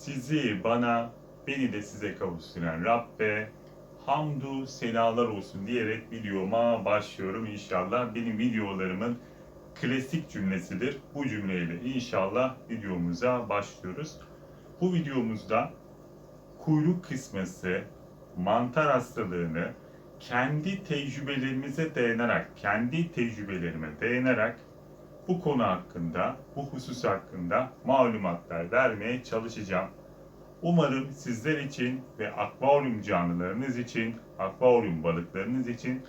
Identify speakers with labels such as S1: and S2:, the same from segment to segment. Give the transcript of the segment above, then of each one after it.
S1: sizi, bana, beni de size kavuşturan Rabbe hamdu senalar olsun diyerek videoma başlıyorum inşallah. Benim videolarımın klasik cümlesidir. Bu cümleyle inşallah videomuza başlıyoruz. Bu videomuzda kuyruk kısması, mantar hastalığını kendi tecrübelerimize dayanarak, kendi tecrübelerime dayanarak bu konu hakkında, bu husus hakkında malumatlar vermeye çalışacağım. Umarım sizler için ve akvaryum canlılarınız için, akvaryum balıklarınız için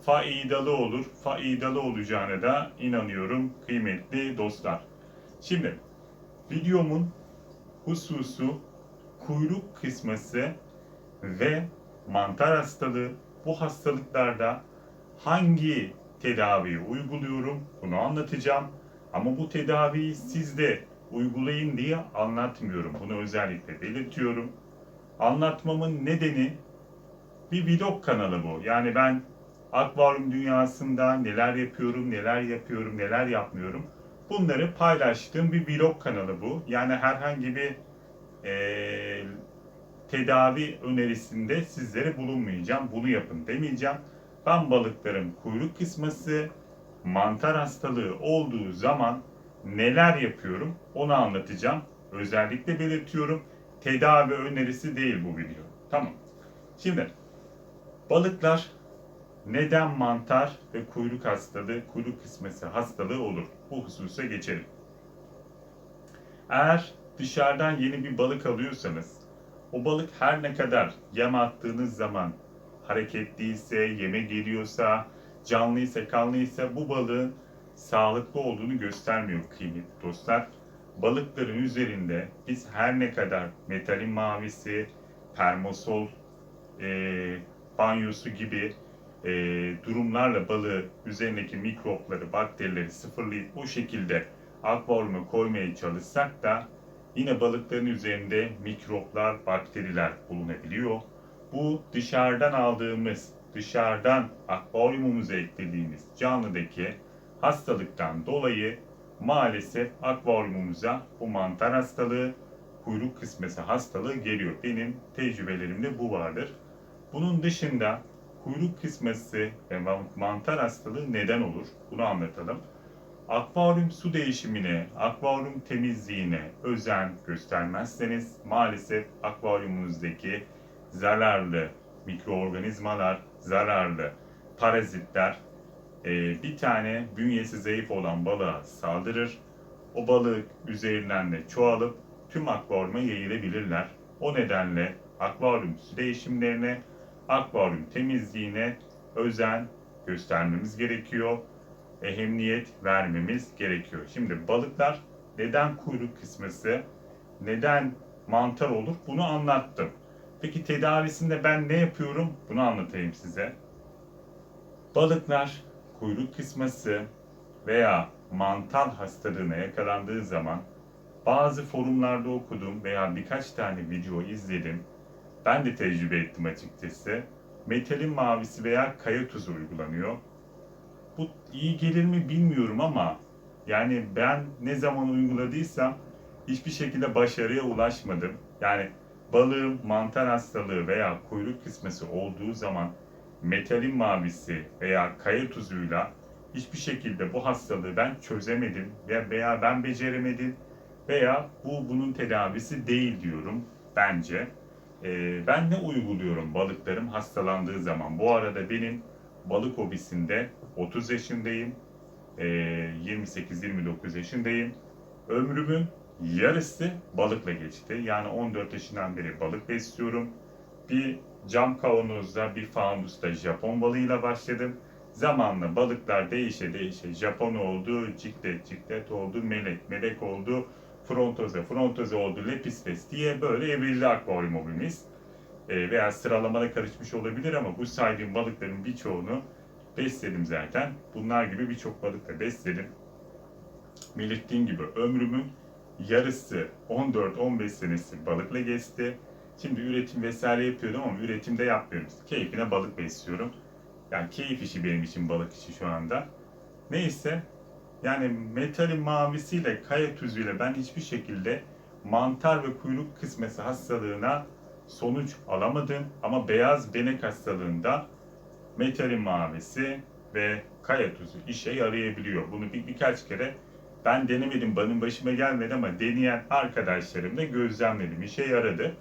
S1: faydalı olur. Faydalı olacağına da inanıyorum kıymetli dostlar. Şimdi videomun hususu kuyruk kısması ve mantar hastalığı. Bu hastalıklarda hangi tedaviyi uyguluyorum bunu anlatacağım. Ama bu tedaviyi siz de uygulayın diye anlatmıyorum. Bunu özellikle belirtiyorum. Anlatmamın nedeni bir vlog kanalı bu. Yani ben akvaryum dünyasında neler yapıyorum, neler yapıyorum, neler yapmıyorum. Bunları paylaştığım bir vlog kanalı bu. Yani herhangi bir eee, tedavi önerisinde sizlere bulunmayacağım. Bunu yapın demeyeceğim. Ben balıkların kuyruk kısması, mantar hastalığı olduğu zaman neler yapıyorum onu anlatacağım. Özellikle belirtiyorum. Tedavi önerisi değil bu video. Tamam. Şimdi balıklar neden mantar ve kuyruk hastalığı, kuyruk kısması hastalığı olur? Bu hususa geçelim. Eğer dışarıdan yeni bir balık alıyorsanız, o balık her ne kadar yem attığınız zaman hareketliyse, yeme geliyorsa, canlıysa, kanlıysa bu balığın sağlıklı olduğunu göstermiyor kıymetli dostlar. Balıkların üzerinde biz her ne kadar metalin mavisi, permosol e, banyosu gibi e, durumlarla balığı üzerindeki mikropları, bakterileri sıfırlayıp bu şekilde akvaryuma koymaya çalışsak da yine balıkların üzerinde mikroplar, bakteriler bulunabiliyor. Bu dışarıdan aldığımız, dışarıdan akvaryumumuza eklediğimiz canlıdaki hastalıktan dolayı maalesef akvaryumumuza bu mantar hastalığı, kuyruk kısmesi hastalığı geliyor. Benim tecrübelerimde bu vardır. Bunun dışında kuyruk kısmesi ve mantar hastalığı neden olur? Bunu anlatalım. Akvaryum su değişimine, akvaryum temizliğine özen göstermezseniz maalesef akvaryumunuzdaki zararlı mikroorganizmalar, zararlı parazitler e, bir tane bünyesi zayıf olan balığa saldırır. O balık üzerinden de çoğalıp tüm akvaryuma yayılabilirler. O nedenle akvaryum su değişimlerine, akvaryum temizliğine özen göstermemiz gerekiyor. Ehemmiyet vermemiz gerekiyor. Şimdi balıklar neden kuyruk kısmesi, neden mantar olur bunu anlattım. Peki tedavisinde ben ne yapıyorum? Bunu anlatayım size. Balıklar kuyruk kısması veya mantar hastalığına yakalandığı zaman bazı forumlarda okudum veya birkaç tane video izledim. Ben de tecrübe ettim açıkçası. Metalin mavisi veya kaya tuzu uygulanıyor. Bu iyi gelir mi bilmiyorum ama yani ben ne zaman uyguladıysam hiçbir şekilde başarıya ulaşmadım. Yani balığın mantar hastalığı veya kuyruk kısmesi olduğu zaman metalin mavisi veya kaya tuzuyla hiçbir şekilde bu hastalığı ben çözemedim veya, ben beceremedim veya bu bunun tedavisi değil diyorum bence. Ee, ben ne uyguluyorum balıklarım hastalandığı zaman? Bu arada benim balık hobisinde 30 yaşındayım. Ee, 28-29 yaşındayım. Ömrümün yarısı balıkla geçti. Yani 14 yaşından beri balık besliyorum. Bir cam kavanozda, bir fanusta Japon balığıyla başladım. Zamanla balıklar değişe değişe Japon oldu, ciklet ciklet oldu, melek melek oldu, frontoza frontoza oldu, lepistes diye böyle evrildi akvaryum hobimiz. Ee, veya sıralamada karışmış olabilir ama bu saydığım balıkların birçoğunu besledim zaten. Bunlar gibi birçok balık da besledim. Belirttiğim gibi ömrümün yarısı 14-15 senesi balıkla geçti. Şimdi üretim vesaire yapıyordum ama üretimde yapmıyorum. Keyfine balık besliyorum. Yani keyif işi benim için balık işi şu anda. Neyse yani metalin mavisiyle kaya tuzuyla ben hiçbir şekilde mantar ve kuyruk kısmesi hastalığına sonuç alamadım ama beyaz benek hastalığında metalin mavisi ve kaya tuzu işe yarayabiliyor. Bunu bir, birkaç kere ben denemedim, benim başıma gelmedi ama deneyen arkadaşlarım da gözlemledim. işe yaradı.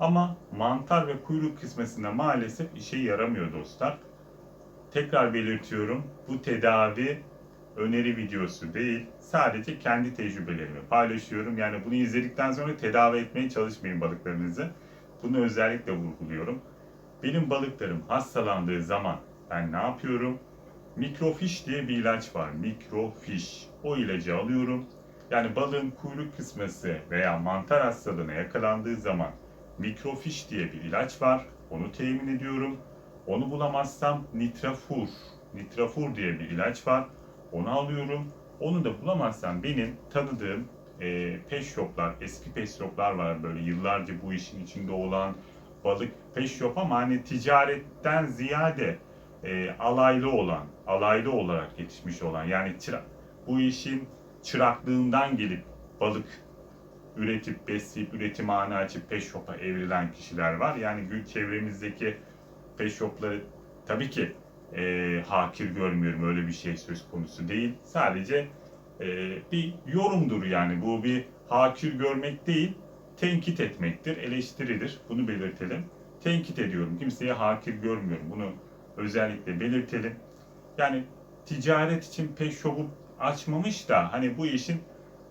S1: Ama mantar ve kuyruk kısmesinde maalesef işe yaramıyor dostlar. Tekrar belirtiyorum, bu tedavi öneri videosu değil. Sadece kendi tecrübelerimi paylaşıyorum. Yani bunu izledikten sonra tedavi etmeye çalışmayın balıklarınızı. Bunu özellikle vurguluyorum. Benim balıklarım hastalandığı zaman ben ne yapıyorum? Mikrofiş diye bir ilaç var. Mikrofiş. O ilacı alıyorum. Yani balığın kuyruk kısmesi veya mantar hastalığına yakalandığı zaman mikrofiş diye bir ilaç var. Onu temin ediyorum. Onu bulamazsam nitrafur. Nitrafur diye bir ilaç var. Onu alıyorum. Onu da bulamazsam benim tanıdığım e, pet shoplar, eski pet shoplar var böyle yıllarca bu işin içinde olan balık pet shop ama hani ticaretten ziyade e, alaylı olan, alaylı olarak yetişmiş olan yani çıra, bu işin çıraklığından gelip balık üretip, besleyip, üretim ağını açıp pet shop'a evrilen kişiler var. Yani gül çevremizdeki pet tabii ki e, hakir görmüyorum öyle bir şey söz konusu değil. Sadece e, bir yorumdur yani bu bir hakir görmek değil, tenkit etmektir, eleştiridir. Bunu belirtelim. Tenkit ediyorum. Kimseye hakir görmüyorum. Bunu özellikle belirtelim. Yani ticaret için pet shop'u açmamış da hani bu işin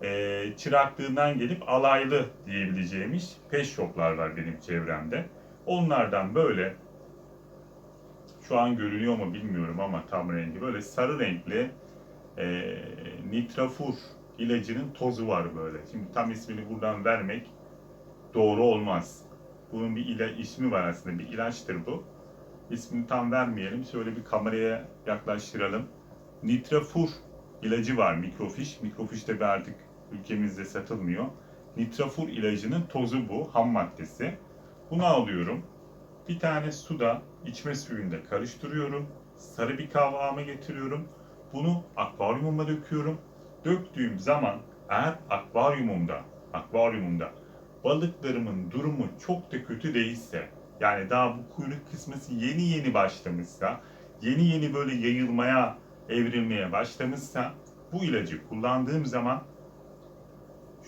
S1: e, çıraklığından gelip alaylı diyebileceğimiz pet shop'lar var benim çevremde. Onlardan böyle şu an görünüyor mu bilmiyorum ama tam rengi böyle sarı renkli e, nitrafur ilacının tozu var böyle. Şimdi tam ismini buradan vermek doğru olmaz. Bunun bir ila ismi var aslında bir ilaçtır bu. İsmini tam vermeyelim. Şöyle bir kameraya yaklaştıralım. Nitrafur ilacı var mikrofiş. Mikrofiş de artık ülkemizde satılmıyor. Nitrafur ilacının tozu bu, ham maddesi. Bunu alıyorum. Bir tane suda, içme suyunda karıştırıyorum. Sarı bir kıvama getiriyorum. Bunu akvaryumuma döküyorum. Döktüğüm zaman eğer akvaryumumda, akvaryumumda balıklarımın durumu çok da kötü değilse, yani daha bu kuyruk kısmısı yeni yeni başlamışsa, yeni yeni böyle yayılmaya, evrilmeye başlamışsa bu ilacı kullandığım zaman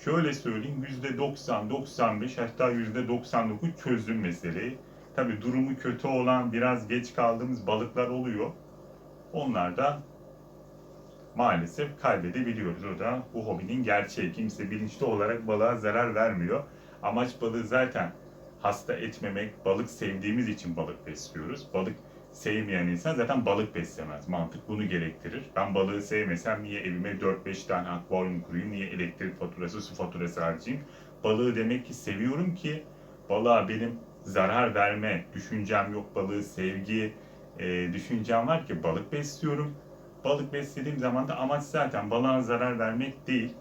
S1: şöyle söyleyeyim %90, 95 hatta %99 çözdüm meseleyi. Tabi durumu kötü olan biraz geç kaldığımız balıklar oluyor. Onlar da maalesef kaybedebiliyoruz. O da bu hobinin gerçeği. Kimse bilinçli olarak balığa zarar vermiyor. Amaç balığı zaten hasta etmemek, balık sevdiğimiz için balık besliyoruz. Balık sevmeyen insan zaten balık beslemez. Mantık bunu gerektirir. Ben balığı sevmesem niye evime 4-5 tane akvaryum kurayım, niye elektrik faturası, su faturası harcayayım? Balığı demek ki seviyorum ki balığa benim zarar verme düşüncem yok. Balığı sevgi e, düşüncem var ki balık besliyorum. Balık beslediğim zaman da amaç zaten balığa zarar vermek değil.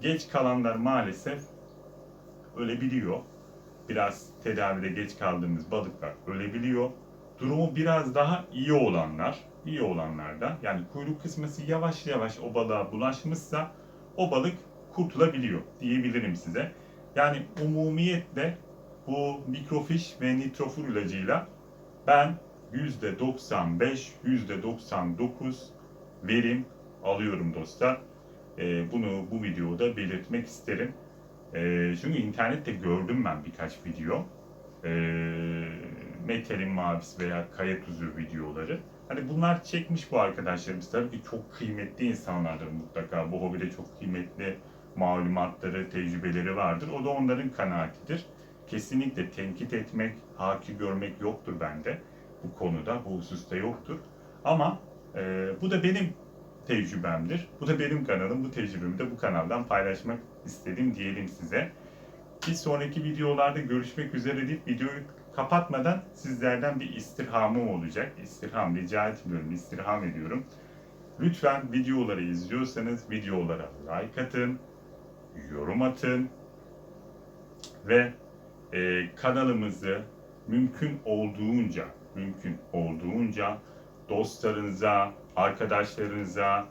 S1: Geç kalanlar maalesef ölebiliyor. Biraz tedavide geç kaldığımız balıklar ölebiliyor. Durumu biraz daha iyi olanlar, iyi olanlardan yani kuyruk kısmesi yavaş yavaş o balığa bulaşmışsa o balık kurtulabiliyor diyebilirim size. Yani umumiyetle bu mikrofiş ve nitrofur ilacıyla ben %95, %99 verim alıyorum dostlar. Ee, bunu bu videoda belirtmek isterim. Ee, çünkü internette gördüm ben birkaç video. Ee, metalin mavisi veya kaya tuzu videoları. Hani bunlar çekmiş bu arkadaşlarımız. Tabii ki çok kıymetli insanlardır mutlaka. Bu hobide çok kıymetli malumatları, tecrübeleri vardır. O da onların kanaatidir. Kesinlikle tenkit etmek, haki görmek yoktur bende. Bu konuda, bu hususta yoktur. Ama e, bu da benim tecrübemdir. Bu da benim kanalım. Bu tecrübemi de bu kanaldan paylaşmak istedim diyelim size. Bir sonraki videolarda görüşmek üzere deyip videoyu kapatmadan sizlerden bir istirhamım olacak. İstirham rica etmiyorum, istirham ediyorum. Lütfen videoları izliyorsanız videolara like atın, yorum atın ve e, kanalımızı mümkün olduğunca, mümkün olduğunca dostlarınıza, arkadaşlarınıza,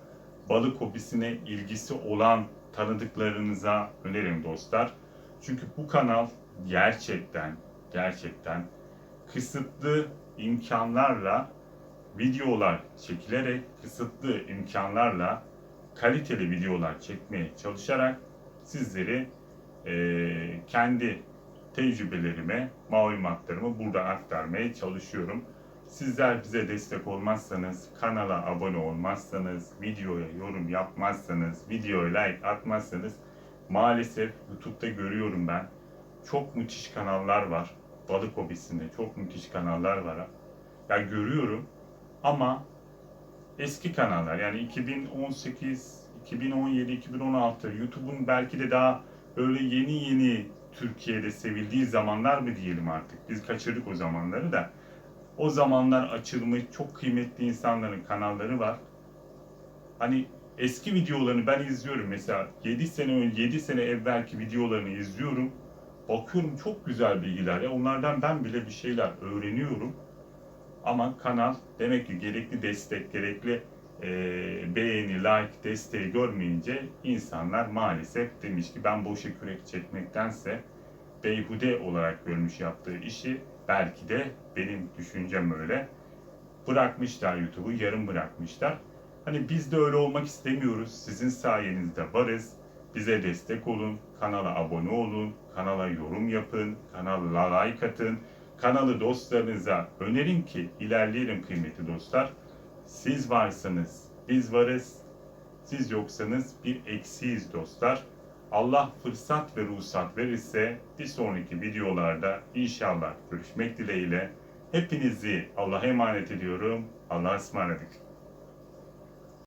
S1: balık hobisine ilgisi olan tanıdıklarınıza önerin dostlar. Çünkü bu kanal gerçekten gerçekten kısıtlı imkanlarla videolar çekilerek kısıtlı imkanlarla kaliteli videolar çekmeye çalışarak sizleri eee, kendi tecrübelerime, malumatlarımı burada aktarmaya çalışıyorum. Sizler bize destek olmazsanız, kanala abone olmazsanız, videoya yorum yapmazsanız, videoya like atmazsanız maalesef YouTube'da görüyorum ben. Çok müthiş kanallar var. Balık hobisinde çok müthiş kanallar var. Ya görüyorum ama eski kanallar yani 2018, 2017, 2016 YouTube'un belki de daha böyle yeni yeni Türkiye'de sevildiği zamanlar mı diyelim artık. Biz kaçırdık o zamanları da. O zamanlar açılmış çok kıymetli insanların kanalları var. Hani eski videolarını ben izliyorum. Mesela 7 sene önce 7 sene evvelki videolarını izliyorum. Bakıyorum çok güzel bilgiler. Ya onlardan ben bile bir şeyler öğreniyorum. Ama kanal demek ki gerekli destek, gerekli eee, beğeni, like, desteği görmeyince insanlar maalesef demiş ki ben boşa kürek çekmektense beyhude olarak görmüş yaptığı işi belki de benim düşüncem öyle bırakmışlar YouTube'u yarım bırakmışlar. Hani biz de öyle olmak istemiyoruz. Sizin sayenizde varız. Bize destek olun, kanala abone olun, kanala yorum yapın, kanala like atın, kanalı dostlarınıza önerin ki ilerleyelim kıymetli dostlar. Siz varsınız, biz varız. Siz yoksanız bir eksiyiz dostlar. Allah fırsat ve ruhsat verirse bir sonraki videolarda inşallah görüşmek dileğiyle. Hepinizi Allah'a emanet ediyorum. Allah'a ısmarladık.